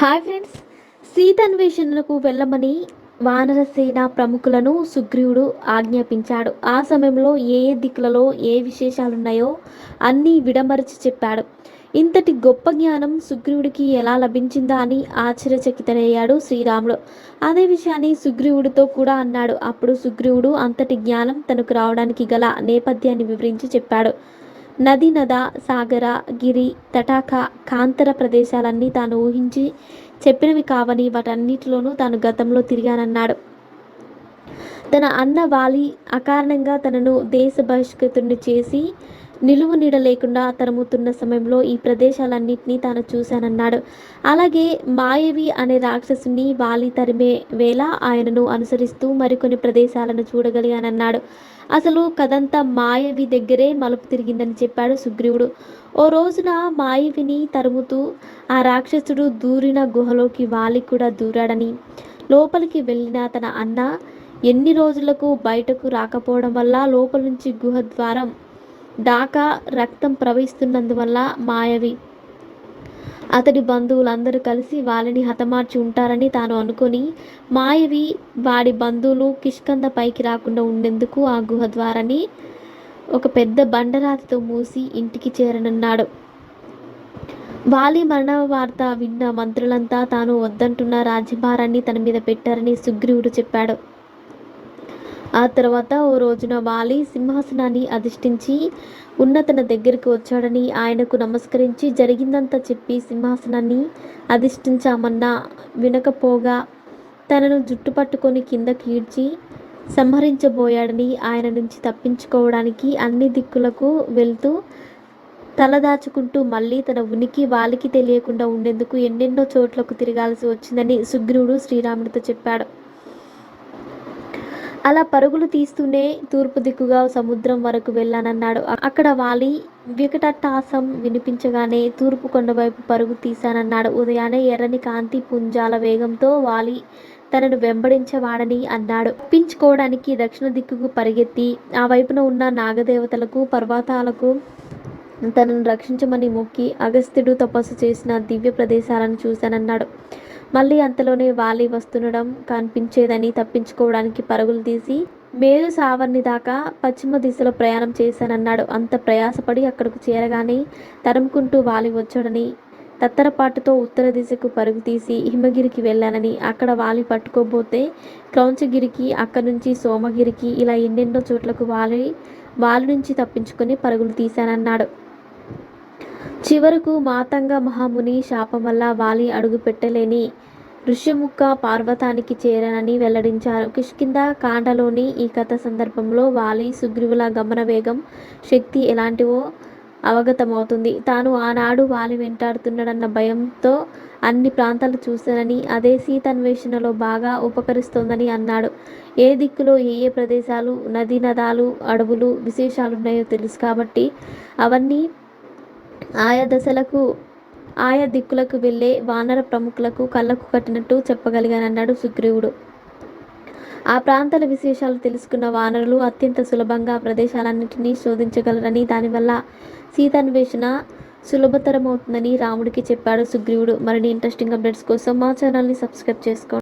Hi friends. సీతాన్వేషణకు వెళ్ళమని వానరసేన ప్రముఖులను సుగ్రీవుడు ఆజ్ఞాపించాడు. ఆ సమయంలో ఏ ఏ దిక్కులలో ఏ విశేషాలున్నాయో అన్నీ విడమరచి చెప్పాడు. ఇంతటి గొప్ప జ్ఞానం సుగ్రీవుడికి ఎలా లభించిందా అని ఆశ్చర్యచకితనయ్యాడు శ్రీరాముడు. అదే విషయాన్ని సుగ్రీవుడితో కూడా అన్నాడు. అప్పుడు సుగ్రీవుడు అంతటి జ్ఞానం తనకు రావడానికి గల నేపథ్యాన్ని వివరించి చెప్పాడు. నది నద సాగర గిరి తటాక కాంతర ప్రదేశాలన్నీ తాను ఊహించి చెప్పినవి కావని వాటన్నిటిలోనూ తాను గతంలో తిరిగానన్నాడు. తన అన్న వాలి అకారణంగా తనను దేశ బహిష్కృతుడిని చేసి నిలువు నీడ లేకుండా తరుముతున్న సమయంలో ఈ ప్రదేశాలన్నింటినీ తాను చూశానన్నాడు. అలాగే మాయవి అనే రాక్షసుని వాలి తరిమే వేళ ఆయనను అనుసరిస్తూ మరికొన్ని ప్రదేశాలను చూడగలిగానన్నాడు. అసలు కథంతా మాయవి దగ్గరే మలుపు తిరిగిందని చెప్పాడు సుగ్రీవుడు. ఓ రోజున మాయవిని తరుముతూ ఆ రాక్షసుడు దూరిన గుహలోకి వాలి కూడా దూరాడని లోపలికి వెళ్ళిన తన అన్న ఎన్ని రోజులకు బయటకు రాకపోవడం వల్ల లోపల నుంచి గుహ ద్వారం దాకా రక్తం ప్రవహిస్తున్నందువల్ల మాయవి. అతడి బంధువులందరూ కలిసి వాళ్ళని హతమార్చి ఉంటారని తాను అనుకొని మాయవి వాడి బంధువులు కిష్కంద పైకి రాకుండా ఉండేందుకు ఆ గుహ ద్వారాని ఒక పెద్ద బండరాతితో మూసి ఇంటికి చేరనున్నాడు. వాలి మరణ వార్త విన్న మంత్రులంతా తాను వద్దంటున్న రాజ్యభారాన్ని తన మీద పెట్టారని సుగ్రీవుడు చెప్పాడు. ఆ తర్వాత ఓ రోజున వాలి సింహాసనాన్ని అధిష్ఠించి ఉన్న తన దగ్గరికి వచ్చాడని ఆయనకు నమస్కరించి జరిగిందంతా చెప్పి సింహాసనాన్ని అధిష్ఠించామన్నా వినకపోగా తనను జుట్టు పట్టుకొని కిందకి ఈడ్చి సంహరించబోయాడని ఆయన నుంచి తప్పించుకోవడానికి అన్ని దిక్కులకు వెళ్తూ తలదాచుకుంటూ మళ్ళీ తన ఉనికి వాలికి తెలియకుండా ఉండేందుకు ఎన్నెన్నో చోట్లకు తిరగాల్సి వచ్చిందని సుగ్రీవుడు శ్రీరాముడితో చెప్పాడు. అలా పరుగులు తీస్తూనే తూర్పు దిక్కుగా సముద్రం వరకు వెళ్ళానన్నాడు. అక్కడ వాలి వికటటాసం వినిపించగానే తూర్పు కొండవైపు పరుగు తీశానన్నాడు. ఉదయాన్నే ఎర్రని కాంతి పుంజాల వేగంతో వాలి తనను వెంబడించేవాడని అన్నాడు. తప్పించుకోవడానికి దక్షిణ దిక్కుకు పరిగెత్తి ఆ వైపున ఉన్న నాగదేవతలకు పర్వతాలకు తనను రక్షించమని మొక్కి అగస్త్యుడు తపస్సు చేసిన దివ్య ప్రదేశాలను చూశానన్నాడు. మళ్ళీ అంతలోనే వాలి వస్తుండడం కనిపించేదని తప్పించుకోవడానికి పరుగులు తీసి మేరు సావర్ణి దాకా పశ్చిమ దిశలో ప్రయాణం చేశానన్నాడు. అంత ప్రయాసపడి అక్కడకు చేరగానే తరుముకుంటూ వాలి వచ్చాడని తత్తరపాటుతో ఉత్తర దిశకు పరుగు తీసి హిమగిరికి వెళ్ళానని అక్కడ వాలి పట్టుకోబోతే క్రౌంచగిరికి అక్కడి నుంచి సోమగిరికి ఇలా ఎన్నెన్నో చోట్లకు వాలి వాలి నుంచి తప్పించుకొని పరుగులు తీశానన్నాడు. చివరకు మాతంగ మహాముని శాపం వల్ల వాలి అడుగు పెట్టలేని ఋష్యముఖ పార్వతానికి చేరనని వెల్లడించారు. కిష్కింద కాండలోని ఈ కథ సందర్భంలో వాలి సుగ్రీవుల గమన వేగం శక్తి ఎలాంటివో అవగతమవుతుంది. తాను ఆనాడు వాలి వెంటాడుతున్నాడన్న భయంతో అన్ని ప్రాంతాలు చూశానని అదే సీతన్వేషణలో బాగా ఉపకరిస్తోందని అన్నాడు. ఏ దిక్కులో ఏ ఏ ప్రదేశాలు నదీ నదాలు అడవులు విశేషాలున్నాయో తెలుసు కాబట్టి అవన్నీ ఆయా దశలకు ఆయా దిక్కులకు వెళ్ళే వానర ప్రముఖులకు కళ్ళకు కట్టినట్టు చెప్పగలిగానన్నాడు సుగ్రీవుడు. ఆ ప్రాంతాల విశేషాలు తెలుసుకున్న వానరులు అత్యంత సులభంగా ఆ ప్రదేశాలన్నింటినీ శోధించగలరని దానివల్ల సీతాన్వేషణ సులభతరమవుతుందని రాముడికి చెప్పాడు సుగ్రీవుడు. మరిన్ని ఇంట్రెస్టింగ్ అప్డేట్స్ కోసం మా ఛానల్ని సబ్స్క్రైబ్ చేసుకోండి.